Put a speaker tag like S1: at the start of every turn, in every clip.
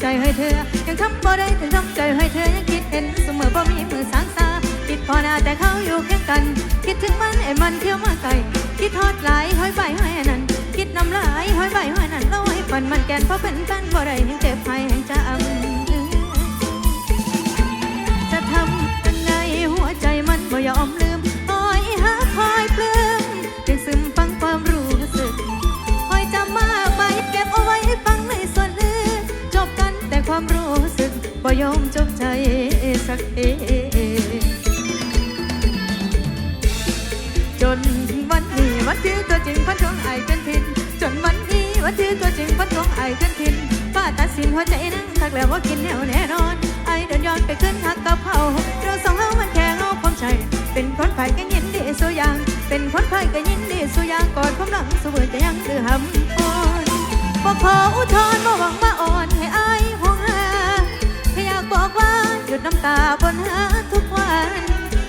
S1: ใจให้เธอ ยังทำบ่ได้ถึงทำใจให้เธอยังคิดเห็นเสมอบ่มีมือสางตาคิดพอหน้าแต่เขาอยู่เคียงกัน คิดถึงมันไอ้มันเที่ยวมาไกลคิดทอดหลายห้อยใบห้อยนั้น คิดน้ำลายห้อยใบห้อยนั้นแล้วให้ฝันมันแกนเพราะเป็นแฟนบ่ได้ยังเจ็บให้แห่งจำ เที่ตัวจริงพันของไอเป็นทินจนวันนี้วันที่ตัวจริงพันของไอเป็นทินป้าตัดสินหัวใจนั่งทักแล้วว่ากินแนวแน่นอน ไอเดินย้อนไปขึ้นทักกับเขาเราสองเฮามันแค่เงาความใจเป็นคนไผ่ก็ยินดีสุอยาง เป็นคนไผ่ก็ยินดีสุอยางกอนความหลังสวยจะยังดื้อหำอ่อนบ่ขออุทธรณ์บ่หวังมาอ่อนให้อายห่วงหาแค่อยากบอกว่าหยุดน้ำตาบนหาทุกวัน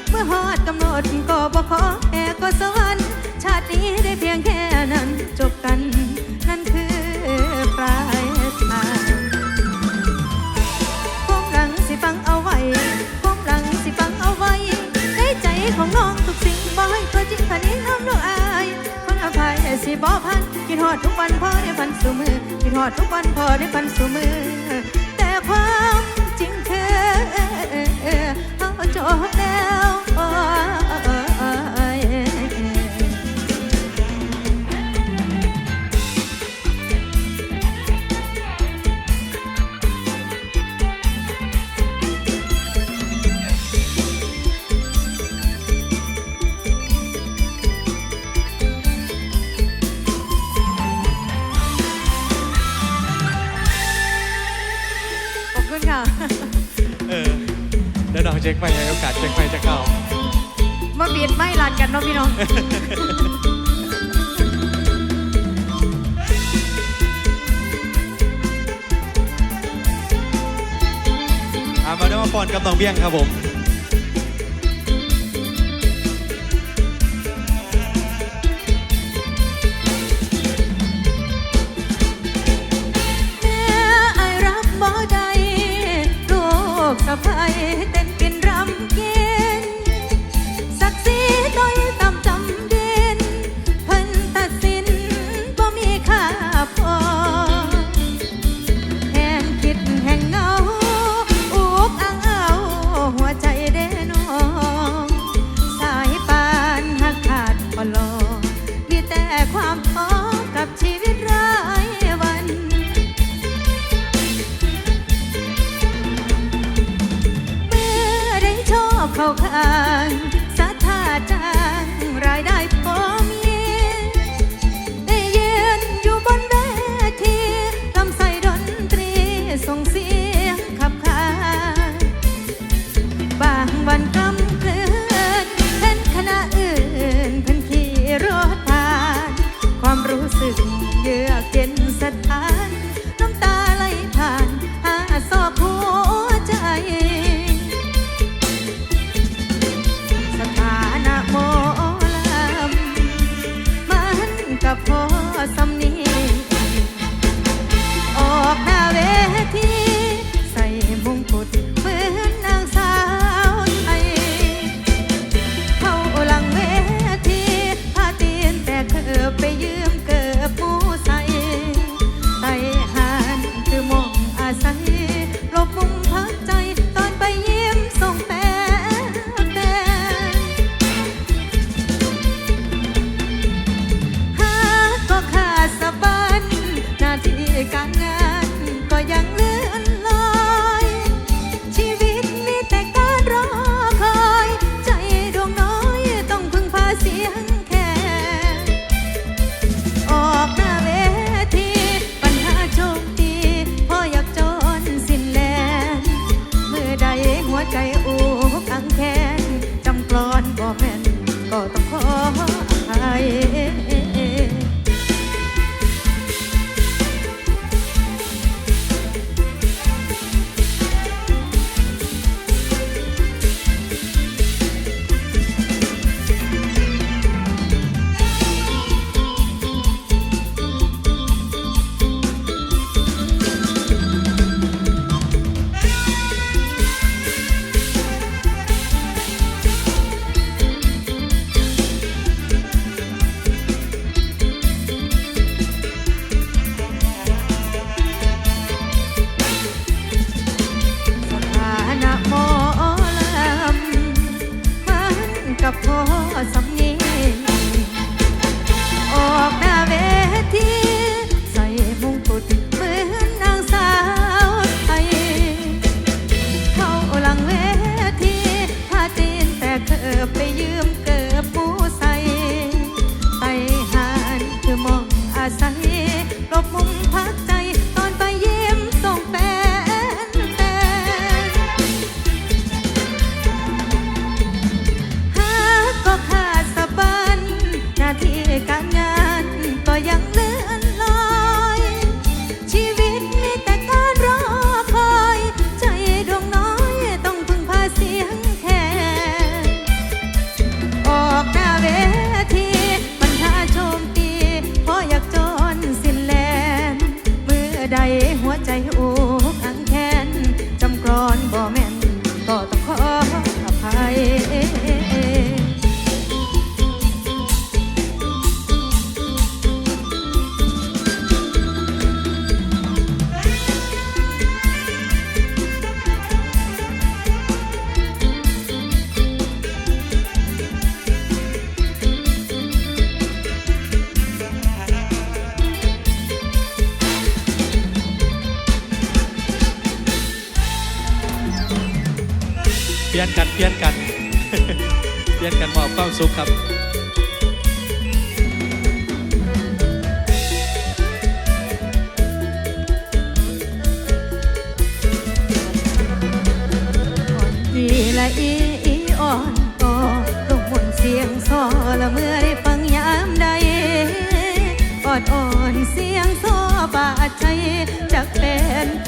S1: เมื่อฮอดกำหนดก็บ่ขอแค่ก็สวรรค์ ชาตินี้ได้เพียงแค่นั้นจบกัน นั่นคือปลายทางความหลังสิฟังเอาไว้ความหลังสิฟังเอาไว้ในใจของน้องทุกสิ่งบ่ให้ตัวจริงผ่านนี้น้ำน้องอายคนอภัยสิบ่พันกินหอดทุกวันพอได้พันสู่มือกินหอดทุกวันพอได้พันสู่มือ แต่ความจริงเธอเอาจบแล้ว
S2: ช็คไปให้โอกาสเช็คไปจะเข้า
S1: มาเบียดไม่ลันกันเนาะพี่น้อง
S2: อะมาเดี๋ยวมาปอนกับน้องเบี้ยงครับผม
S1: แม่อายรับบ่ได้ลูกสะใภ้เต้นกิ สำ ลี่ยนกันเปลี่ยนกัน เปลี่ย
S2: นกันมอบความสุขครับ
S1: อีละอีอีอ่อนก็ลงมนเสียงซอละเมื่อได้ฟังยามใดออดอ่อนเสียงซอบาดใจจากเป็นผ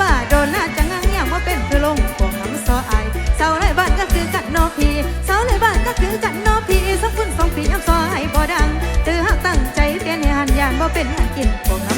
S1: บ้าโดนน่าจะงังอย่างว่าเป็นคือลงกวงคำซอไอเสาไรบ้านก็คือกันนอพีเสาไรบ้านก็คือกันนอพีสองคุณสองปียำซอไอบ่ดังตือหักตั้งใจเตียนให้หันยานว่าเป็นหันกินกวงคำ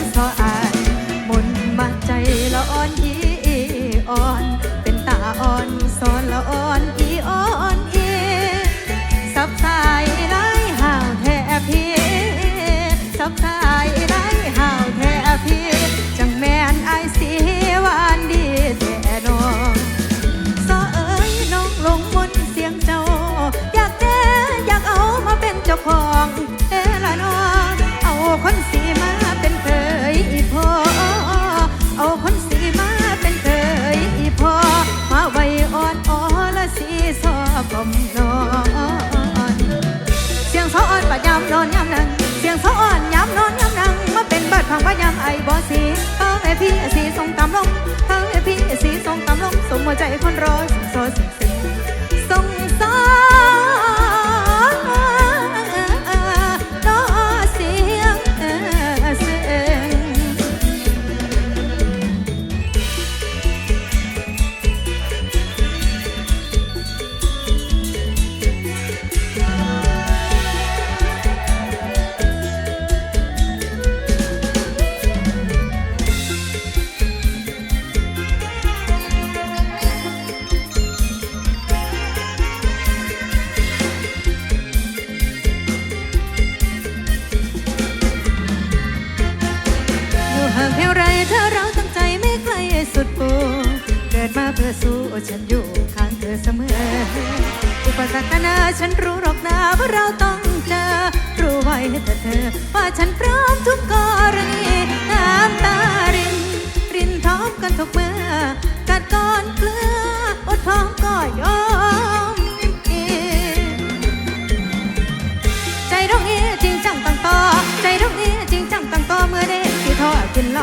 S1: สุดปูเกิดมาเพื่อสู้ฉันอยู่ข้างเธอเสมอ อุปสรรคนาฉันรู้หรอกนะว่าเราต้องเจอ รู้ไว้แต่เธอ ว่าฉันพร้อมทุกกรณีน้ำตาริน รินท้องกันทุกเมื่อกัดก้อนเกลืออดท้องก่อน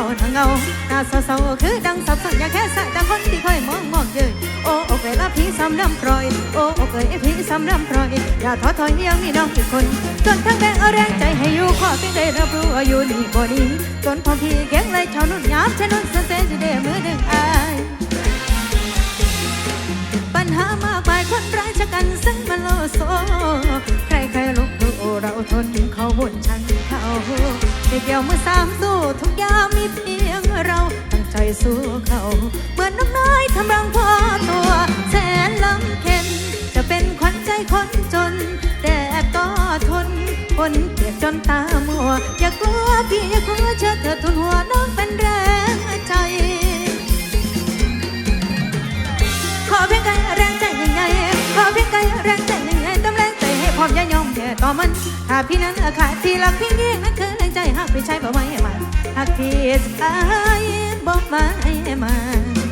S1: าทั้งเงาหน้าเศร้าๆคือดังสับสนอยากแค่สายแต่คนที่คอยมองมองเยยโอ้โอเวลาพี่ซ้ำน้ำปล่อย โอ้โอเกยพี่ซ้ำน้ำปล่อย อย่าท้อถอยยังมีน้องอีกคน จนทั้งแบ่งเอาแรงใจให้อยู่ขอเพียงได้รับรู้ว่าอยู่นี่บ่นี้จนพอพี่แข็งเลยชาวนุ่นยามฉันนุ่นสนเตจะได้มือหนึ่งอายปัญหามากมายคนร้ายชะกันซึ่งมันโลโซใครใครลุกดูเราทนเขาบ่นชันเขา เดี๋ยวมือสามสู้ทุกอยางมีเพียงเราตั้งใจสู้เขาเหมือนน้องน้อยทำรังพอตัว แสนลำเค็นจะเป็นขวัญใจคนจน แต่ก็ทนคนเกลียดจนตามัว อย่ากลัวพี่อย่ากลัวเชื่อเธอทุนหัวน้องเป็นแรงใจ ขอเพียงใดแร อบอย่ายอมแพ้ต่อมันถ้าพี่นั้นอาขาดที่รักพี่นี่นั่นคือแรงใจหากพี่ใช้บ่ไว้ให้มันหากพี่ใช้บ่ไว้ให้มัน